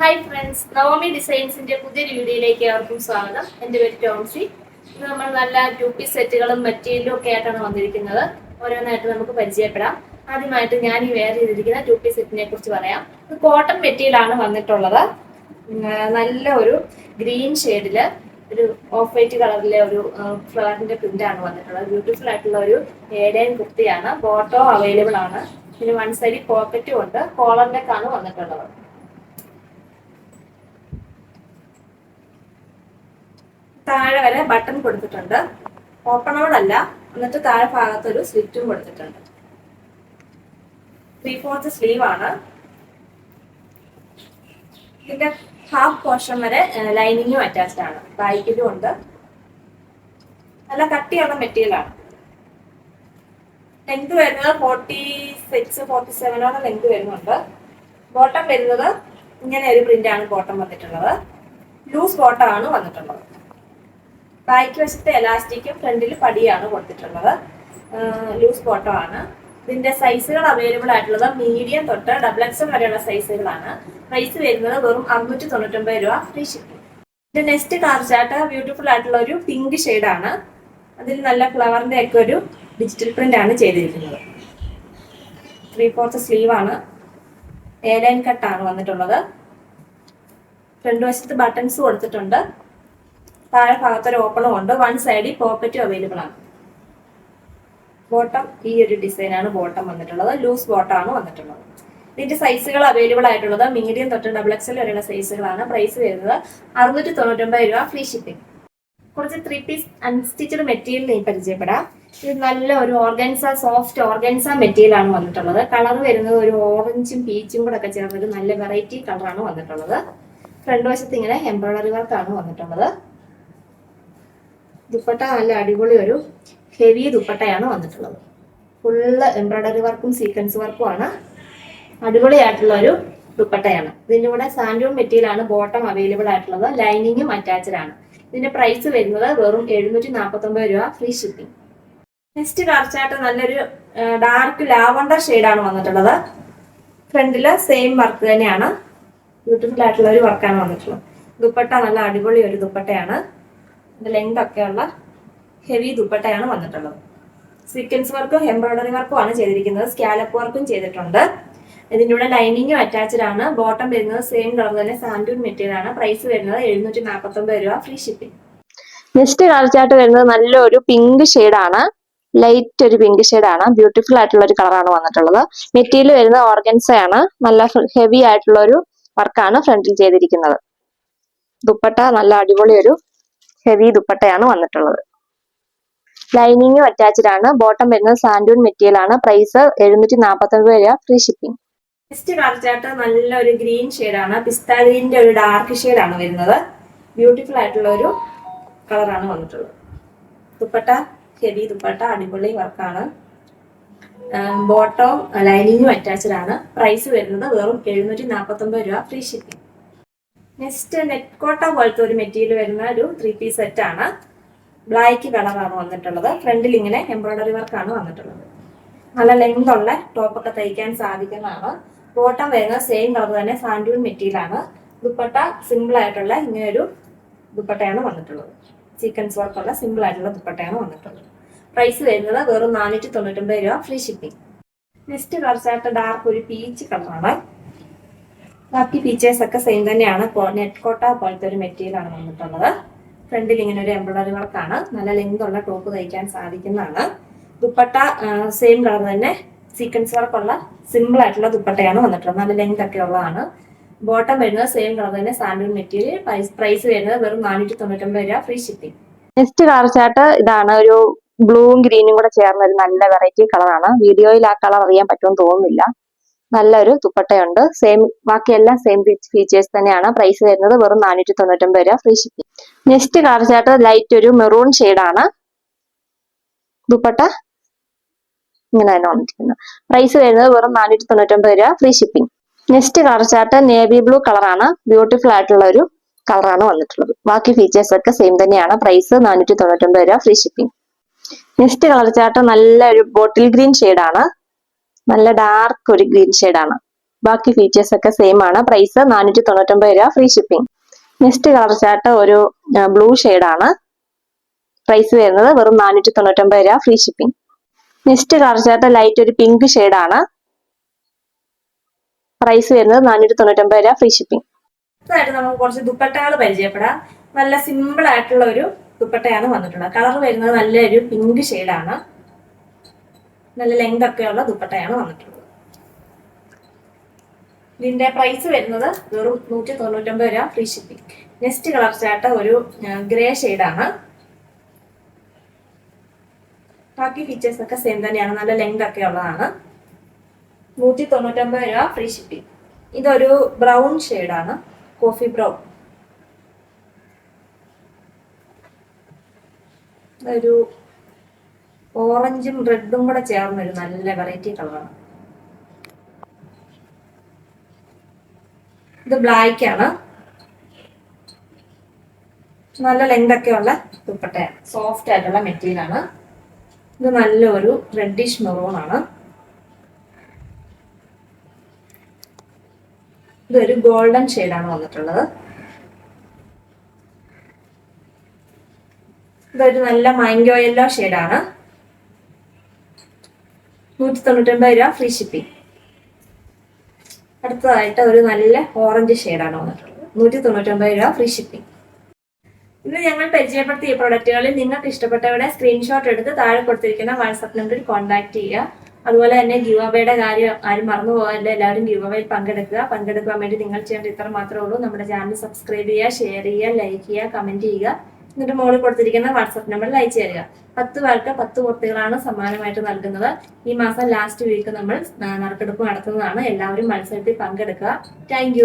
Hi friends Navami ഡിസൈൻസിന്റെ പുതിയൊരു വീഡിയോയിലേക്ക് ഏവർക്കും സ്വാഗതം. എന്റെ പേര് ടോംസി. ഇന്ന് നമ്മൾ നല്ല ടു പീസ് സെറ്റുകളും മെറ്റീരിയലും ഒക്കെ ആയിട്ടാണ് വന്നിരിക്കുന്നത്. ഓരോന്നായിട്ട് നമുക്ക് പരിചയപ്പെടാം. ആദ്യമായിട്ട് ഞാൻ ഈ വെയർ ചെയ്തിരിക്കുന്ന ടു പീസ് സെറ്റിനെ കുറിച്ച് പറയാം. ഇത് കോട്ടൺ മെറ്റീരിയലാണ് വന്നിട്ടുള്ളത്. നല്ല ഒരു ഗ്രീൻ ഷെയ്ഡിൽ ഒരു ഓഫ് വൈറ്റ് കളറിലെ ഒരു ഫ്ലവറിന്റെ ആണ് വന്നിട്ടുള്ളത്. ബ്യൂട്ടിഫുൾ ആയിട്ടുള്ള ഒരു ഏഡൈൻ കുർത്തിയാണ്. ഫോട്ടോ അവൈലബിൾ ആണ്. പിന്നെ വൺ സൈഡിൽ പോക്കറ്റും ഉണ്ട്. കോളർ നെക്കാണ് വന്നിട്ടുള്ളത്. താഴെ വരെ ബട്ടൺ കൊടുത്തിട്ടുണ്ട്. ഓപ്പണോടല്ല എന്നിട്ട് താഴെ ഭാഗത്ത് ഒരു സ്ലിറ്റും കൊടുത്തിട്ടുണ്ട്. ത്രീ ഫോർത്ത് സ്ലീവ് ആണ്. ഇതിന്റെ ഹാഫ് പോർഷൻ വരെ ലൈനിങ്ങും അറ്റാച്ച്ഡ് ആണ്. ബാക്കിലും ഉണ്ട്. നല്ല കട്ടിയുള്ള മെറ്റീരിയൽ ആണ്. ലെങ്ത് വരുന്നത് ഫോർട്ടി സിക്സ് ഫോർട്ടി സെവനോടെ ലെങ്ത് വരുന്നുണ്ട്. ബോട്ടം വരുന്നത് ഇങ്ങനെ ഒരു പ്രിന്റ് ആണ് ബോട്ടം വന്നിട്ടുള്ളത്. ലൂസ് ബോട്ടം ആണ് വന്നിട്ടുള്ളത്. ബാക്ക് വശത്തെ എലാസ്റ്റിക്കും ഫ്രണ്ടിൽ പടിയാണ് കൊടുത്തിട്ടുള്ളത്. ലൂസ് ബോട്ടം ആണ്. ഇതിന്റെ സൈസുകൾ അവൈലബിൾ ആയിട്ടുള്ളത് മീഡിയം തൊട്ട് ഡബിൾ എക്സൽ വരെയുള്ള സൈസുകളാണ് പ്രൈസ് വരുന്നത് വെറും അറുന്നൂറ്റി തൊണ്ണൂറ്റൊമ്പത് രൂപ ഫ്രീ ഷിപ്പിംഗ് ഇതിന്റെ നെക്സ്റ്റ് കാർ ബ്യൂട്ടിഫുൾ ആയിട്ടുള്ള ഒരു പിങ്ക് ആണ്. അതിൽ നല്ല ഫ്ലവറിന്റെ ഒക്കെ ഒരു ഡിജിറ്റൽ പ്രിന്റ് ആണ് ചെയ്തിരിക്കുന്നത്. ത്രീ ഫോർത്ത് സ്ലീവ് ആണ്. എ ലൈൻ കട്ടാണ് വന്നിട്ടുള്ളത്. ഫ്രണ്ട് വശത്ത് ബട്ടൺസ് കൊടുത്തിട്ടുണ്ട്. താഴെ ഭാഗത്തൊരു ഓപ്പണും ഉണ്ട് വൺ സൈഡിൽ പോക്കറ്റും അവൈലബിൾ ആണ്. ബോട്ടം ഈ ഒരു ഡിസൈൻ ആണ് ബോട്ടം വന്നിട്ടുള്ളത്. ലൂസ് ബോട്ടം ആണ് വന്നിട്ടുള്ളത്. ഇതിന്റെ സൈസുകൾ അവൈലബിൾ ആയിട്ടുള്ളത് മീഡിയം തൊട്ട് ഡബിൾ എക്സൽ വരെയുള്ള സൈസുകളാണ് പ്രൈസ് വരുന്നത്. അറുന്നൂറ്റി തൊണ്ണൂറ്റൊമ്പത് രൂപ ഫ്രീ ഷിപ്പിംഗ് കുറച്ച് ത്രീ പീസ് അൺസ്റ്റിച്ചഡ് മെറ്റീരിയൽ നീ പരിചയപ്പെടാം. ഇത് നല്ല ഒരു ഓർഗൻസ സോഫ്റ്റ് ഓർഗൻസ മെറ്റീരിയൽ ആണ് വന്നിട്ടുള്ളത്. കളർ വരുന്നത് ഒരു ഓറഞ്ചും പീച്ചും കൂടെ ഒക്കെ ചേർന്നൊരു നല്ല വെറൈറ്റി കളറാണ് വന്നിട്ടുള്ളത്. ഫ്രണ്ട് വശത്ത് ഇങ്ങനെ എംബ്രോയിഡറി വർക്കാണ് വന്നിട്ടുള്ളത്. ദുപ്പട്ട നല്ല അടിപൊളി ഒരു ഹെവി ദുപ്പട്ടയാണ് വന്നിട്ടുള്ളത്. ഫുള്ള് എംബ്രോയിഡറി വർക്കും സീക്വൻസ് വർക്കും ആണ്. അടിപൊളിയായിട്ടുള്ള ഒരു ദുപ്പട്ടയാണ്. ഇതിന്റെ കൂടെ മെറ്റീരിയൽ ആണ് ബോട്ടം അവൈലബിൾ ആയിട്ടുള്ളത്. ലൈനിങ്ങും അറ്റാച്ച്ഡ് ആണ്. ഇതിന്റെ പ്രൈസ് വരുന്നത് വെറും എഴുന്നൂറ്റി നാൽപ്പത്തൊമ്പത് രൂപ ഫ്രീ ഷിപ്പിംഗ് നെക്സ്റ്റ് കറച്ചായിട്ട് നല്ലൊരു ഡാർക്ക് ലാവണ്ടർ ആണ് വന്നിട്ടുള്ളത്. ഫ്രണ്ടിൽ സെയിം വർക്ക് തന്നെയാണ്. ബ്യൂട്ടിഫുൾ ആയിട്ടുള്ള ഒരു വർക്കാണ് വന്നിട്ടുള്ളത്. ദുപ്പട്ട നല്ല അടിപൊളി ഒരു ദുപ്പട്ടയാണ്. ലെങ്ത് ഒക്കെയുള്ള ഹെവി ദുപ്പട്ടയാണ് വന്നിട്ടുള്ളത്. സീക്വൻസ് വർക്കും എംബ്രോയിഡറി വർക്കും ആണ് ചെയ്തിരിക്കുന്നത്. സ്കാലപ്പ് വർക്കും ചെയ്തിട്ടുണ്ട്. ഇതിന്റെ കൂടെ ലൈനിങ്ങും അറ്റാച്ച്ഡ് ആണ്. ബോട്ടം വരുന്നത് സെയിം കളർ തന്നെ സാൻഡൂൺ മെറ്റീരിയൽ ആണ്. പ്രൈസ് വരുന്നത് എഴുന്നൂറ്റി നാൽപ്പത്തൊമ്പത് രൂപ ഫ്രീ ഷിപ്പിംഗ് നെക്സ്റ്റ് കളർച്ചായിട്ട് വരുന്നത് നല്ലൊരു പിങ്ക് ആണ്. ലൈറ്റ് ഒരു പിങ്ക് ആണ്. ബ്യൂട്ടിഫുൾ ആയിട്ടുള്ള ഒരു കളറാണ് വന്നിട്ടുള്ളത്. മെറ്റീരിയൽ വരുന്നത് ഓർഗൻസയാണ് നല്ല ഹെവി ആയിട്ടുള്ള ഒരു വർക്കാണ് ഫ്രണ്ടിൽ ചെയ്തിരിക്കുന്നത്. ദുപ്പട്ട നല്ല അടിപൊളി ഒരു ഹെവി ദുപ്പട്ടയാണ് വന്നിട്ടുള്ളത്. ലൈനിങ് അറ്റാച്ച്ഡ് ആണ്. ബോട്ടം വരുന്നത് സാൻഡൂൺ മെറ്റീരിയൽ ആണ്. പ്രൈസ് എഴുന്നൂറ്റി നാൽപ്പത്തൊൻപത് രൂപ ഫ്രീ ഷിപ്പിംഗ് നെക്സ്റ്റ് കളർച്ചാട്ട് നല്ലൊരു ഗ്രീൻ ആണ്. പിസ്ത ഗ്രീനിന്റെ ഒരു ഡാർക്ക് ആണ് വരുന്നത്. ബ്യൂട്ടിഫുൾ ആയിട്ടുള്ള ഒരു കളറാണ് വന്നിട്ടുള്ളത്. ദുപ്പട്ട ഹെവി ദുപ്പട്ട അടിപൊളി വർക്കാണ് ബോട്ടവും ലൈനിങ്ങും അറ്റാച്ച്ഡ് ആണ്. പ്രൈസ് വരുന്നത് വെറും എഴുന്നൂറ്റി നാൽപ്പത്തൊമ്പത് രൂപ ഫ്രീ ഷിപ്പിംഗ് നെക്സ്റ്റ് നെറ്റ് കോട്ട പോലത്തെ ഒരു മെറ്റീരിയൽ വരുന്ന ഒരു ത്രീ പീസ് സെറ്റ് ആണ്. ബ്ലാക്ക് കളറാണ് വന്നിട്ടുള്ളത്. ഫ്രണ്ടിൽ ഇങ്ങനെ എംബ്രോയിഡറി വർക്കാണ് വന്നിട്ടുള്ളത്. നല്ല ലെങ്ത് ഉള്ള ടോപ്പൊക്കെ തയ്ക്കാൻ സാധിക്കുന്നതാണ്. ബോട്ടം വരുന്ന സെയിം കളർ തന്നെ സാൻഡൂൺ മെറ്റീരിയലാണ് ദുപ്പട്ട സിമ്പിൾ ആയിട്ടുള്ള ഇങ്ങനെ ഒരു ദുപ്പട്ടയാണ് വന്നിട്ടുള്ളത്. ചിക്കൻസ് വർക്കുള്ള സിമ്പിൾ ആയിട്ടുള്ള ദുപ്പട്ടയാണ് വന്നിട്ടുള്ളത്. പ്രൈസ് വരുന്നത് വെറും നാനൂറ്റി തൊണ്ണൂറ്റൊമ്പത് രൂപ ഫ്രീ ഷിപ്പിംഗ് നെക്സ്റ്റ് കളർച്ചായിട്ട് ഡാർക്ക് ഒരു പീച്ച് കളറാണ് ബാക്കി ഫീച്ചേഴ്സ് ഒക്കെ സെയിം തന്നെയാണ്. നെറ്റ് കോട്ട പോലത്തെ ഒരു മെറ്റീരിയൽ ആണ് വന്നിട്ടുള്ളത്. ഫ്രണ്ടിൽ ഇങ്ങനെ ഒരു എംബ്രോയിഡറി വർക്കാണ് നല്ല ലെങ്ത് ഉള്ള ടോപ്പ് തയ്ക്കാൻ സാധിക്കുന്നതാണ്. ദുപ്പട്ട സെയിം കളർ തന്നെ. സീക്വൻസ് വർക്കുള്ള സിമ്പിൾ ആയിട്ടുള്ള ദുപ്പട്ടയാണ് വന്നിട്ടുള്ളത്. നല്ല ലെങ്ത് ഒക്കെ ഉള്ളതാണ്. ബോട്ടം വരുന്നത് സെയിം കളർ തന്നെ. സാൻഡൂൺ മെറ്റീരിയൽ പ്രൈസ് വരുന്നത് വെറും നാനൂറ്റി തൊണ്ണൂറ്റൊമ്പത് രൂപ ഫ്രീ ഷിപ്പിംഗ് നെക്സ്റ്റ് കളർച്ചാട്ട് ഇതാണ്. ഒരു ബ്ലൂവും ഗ്രീനും കൂടെ ചേർന്ന ഒരു നല്ല വെറൈറ്റി കളറാണ്. വീഡിയോയിൽ ആ കളർ അറിയാൻ പറ്റുമെന്ന് തോന്നുന്നില്ല. നല്ലൊരു ദുപ്പട്ടയുണ്ട്. സെയിം ബാക്കിയെല്ലാം സെയിം ഫീച്ചേഴ്സ് തന്നെയാണ്. പ്രൈസ് വരുന്നത് വെറും നാനൂറ്റി തൊണ്ണൂറ്റൊമ്പത് രൂപ free shipping next colour chart light ഒരു മെറൂൺ ആണ്. ദുപ്പട്ട ഇങ്ങനെ തന്നെ വന്നിരിക്കുന്നത് പ്രൈസ് വരുന്നത് വെറും നാനൂറ്റി തൊണ്ണൂറ്റൊമ്പത് രൂപ free shipping next colour chart navy blue കളറാണ് ബ്യൂട്ടിഫുൾ ആയിട്ടുള്ള ഒരു കളറാണ് വന്നിട്ടുള്ളത്. ബാക്കി ഫീച്ചേഴ്സ് ഒക്കെ സെയിം തന്നെയാണ്. പ്രൈസ് നാനൂറ്റി തൊണ്ണൂറ്റൊമ്പത് രൂപ free shipping next colour chart നല്ല ഒരു ബോട്ടിൽ ഗ്രീൻ ആണ്. നല്ല ഡാർക്ക് ഒരു ഗ്രീൻ ആണ്. ബാക്കി ഫീച്ചേഴ്സ് ഒക്കെ സെയിം ആണ്. പ്രൈസ് നാനൂറ്റി തൊണ്ണൂറ്റൊമ്പത് രൂപ free shipping next colour chart ഒരു ബ്ലൂ ആണ്. പ്രൈസ് വരുന്നത് വെറും നാനൂറ്റി തൊണ്ണൂറ്റൊമ്പത് രൂപ free shipping next colour chart light ഒരു പിങ്ക് ആണ്. പ്രൈസ് വരുന്നത് നാനൂറ്റി തൊണ്ണൂറ്റൊമ്പത് രൂപ ഫ്രീ ഷിപ്പിംഗ് നമുക്ക് കുറച്ച് ദുപ്പട്ടകൾ പരിചയപ്പെടാം. നല്ല സിമ്പിൾ ആയിട്ടുള്ള ഒരു ദുപ്പട്ടയാണ് വന്നിട്ടുള്ളത്. കളർ വരുന്നത് നല്ലൊരു പിങ്ക് ഷെയ്ഡാണ് നല്ല ലെങ്ത് ഒക്കെയുള്ള ദുപ്പട്ടയാണ് വന്നിട്ടുള്ളത്. ഇതിന്റെ പ്രൈസ് വരുന്നത് വെറും നൂറ്റി തൊണ്ണൂറ്റൊമ്പത് രൂപ ഫ്രീ ഷിപ്പിംഗ് നെക്സ്റ്റ് കളർ ചേട്ട ഒരു ഗ്രേ ഷെയ്ഡാണ് ബാക്കി ഫീച്ചേഴ്സ് ഒക്കെ സെയിം തന്നെയാണ്. നല്ല ലെങ്ത് ഒക്കെ ഉള്ളതാണ്. നൂറ്റി തൊണ്ണൂറ്റൊമ്പത് രൂപ ഫ്രീ ഷിപ്പിംഗ് ഇതൊരു ബ്രൗൺ ഷെയ്ഡാണ് കോഫി ബ്രൗൺ ഒരു ഓറഞ്ചും റെഡും കൂടെ ചേർന്ന ഒരു നല്ല വെറൈറ്റി കളറാണ്. ഇത് ബ്ലാക്ക് ആണ്. നല്ല ലെങ്ത് ഒക്കെ ഉള്ള ദുപ്പട്ടയാണ്. സോഫ്റ്റ് ആയിട്ടുള്ള മെറ്റീരിയൽ ആണ്. ഇത് നല്ലൊരു റെഡിഷ് മെറൂൺ ആണ്. ഇതൊരു ഗോൾഡൻ ഷെയ്ഡാണ് വന്നിട്ടുള്ളത്. ഇതൊരു നല്ല മൈങ്കോ യെല്ലോ ഷെയ്ഡാണ് നൂറ്റി തൊണ്ണൂറ്റൊമ്പത് രൂപ ഫ്രീ ഷിപ്പിംഗ് അടുത്തതായിട്ട് ഒരു നല്ല ഓറഞ്ച് ഷെയ്ഡാണ് വന്നിട്ടുള്ളത്. നൂറ്റി തൊണ്ണൂറ്റൊമ്പത് രൂപ ഫ്രീ ഷിപ്പിംഗ് ഇന്ന് ഞങ്ങൾ പരിചയപ്പെടുത്തിയ പ്രൊഡക്റ്റുകളിൽ നിങ്ങൾക്ക് ഇഷ്ടപ്പെട്ടവരുടെ സ്ക്രീൻഷോട്ട് എടുത്ത് താഴെ കൊടുത്തിരിക്കുന്ന വാട്സാപ്പ് നമ്പറിൽ കോൺടാക്ട് ചെയ്യുക. അതുപോലെ തന്നെ ഗീവ് അവയുടെ കാര്യം ആരും മറന്നു പോകാതെ എല്ലാവരും ഗീവ് അവയിൽ പങ്കെടുക്കുക. പങ്കെടുക്കാൻ വേണ്ടി നിങ്ങൾ ചെയ്യേണ്ടത് ഇത്ര മാത്രമേ ഉള്ളൂ. നമ്മുടെ ചാനൽ സബ്സ്ക്രൈബ് ചെയ്യുക ഷെയർ ചെയ്യുക ലൈക്ക് ചെയ്യുക കമന്റ് ചെയ്യുക. എന്നിട്ട് മുകളിൽ കൊടുത്തിരിക്കുന്ന വാട്സപ്പ് നമ്പറിൽ അയച്ചു തരിക. പത്ത് പേർക്ക് പത്ത് കുർത്തികളാണ് സമ്മാനമായിട്ട് നൽകുന്നത്. ഈ മാസം ലാസ്റ്റ് വീക്ക് നമ്മൾ നറുക്കെടുപ്പ് നടത്തുന്നതാണ്. എല്ലാവരും മത്സരത്തിൽ പങ്കെടുക്കുക. താങ്ക്